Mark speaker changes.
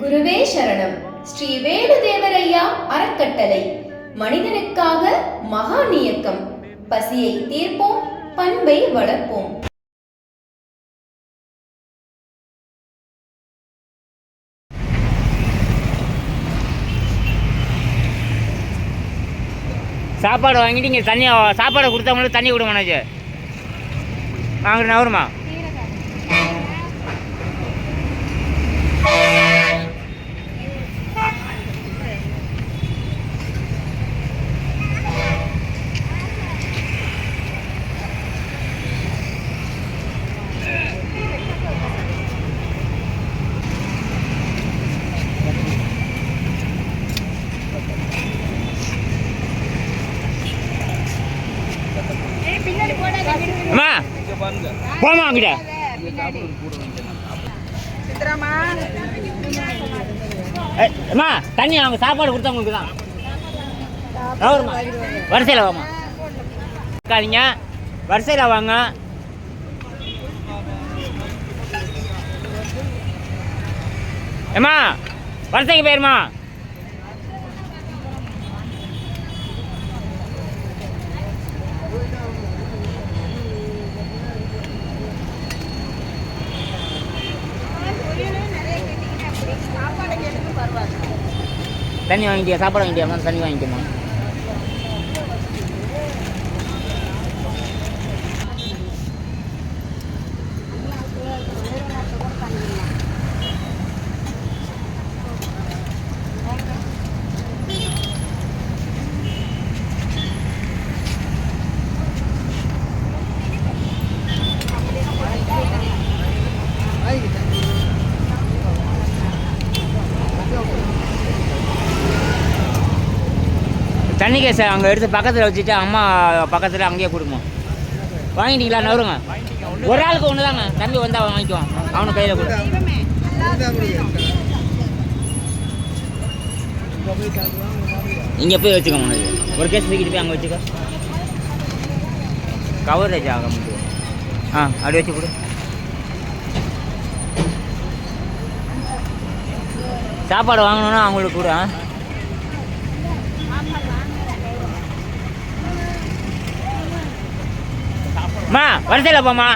Speaker 1: குருவே சரணம். ஸ்ரீ வேணுதேவரையா அறக்கட்டளை. மனிதனுக்காக மகான் இயக்கம் பசியை தீர்ப்போம் பண்பை வளர்ப்போம்.
Speaker 2: சாப்பாடு வாங்கிட்டு இங்கே தண்ணி சாப்பாடு கொடுத்தவங்களுக்கு தண்ணி கொடுங்க மனோஜ். வாங்க நவருமா அம்மா போமா அங்கிட்ட அம்மா தண்ணி அவங்க சாப்பாடு கொடுத்தவங்களுக்கு தான். வரிசையில் வாமா இருக்காதீங்க வரிசையில் வாங்க. ஏம்மா வரிசைக்கு போயிருமா தண்ணி வாங்கிட்டியா சாப்பாடு வாங்கிட்டியா? தண்ணி வாங்கிக்கணும் தண்ணி கேஸ் அங்கே எடுத்து பக்கத்தில் வச்சுட்டு அம்மா பக்கத்தில் அங்கேயே கொடுப்போம் வாங்கிட்டீங்களா? நவருங்க ஒரு ஆளுக்கு ஒன்று தாங்க தம்பி வந்தால் வாங்கிக்குவான். அவனு கையில் கொடு. இங்கே போய் வச்சுக்கோ உனக்கு. ஒரு கேஸ் தூக்கிட்டு போய் அங்கே வச்சுக்கோ. கவரேஜ் ஆக முடியும். ஆ அப்படி வச்சு கொடு. சாப்பாடு வாங்கணுன்னா அவங்களுக்கு கூட மா வரிசையில் போம்மா.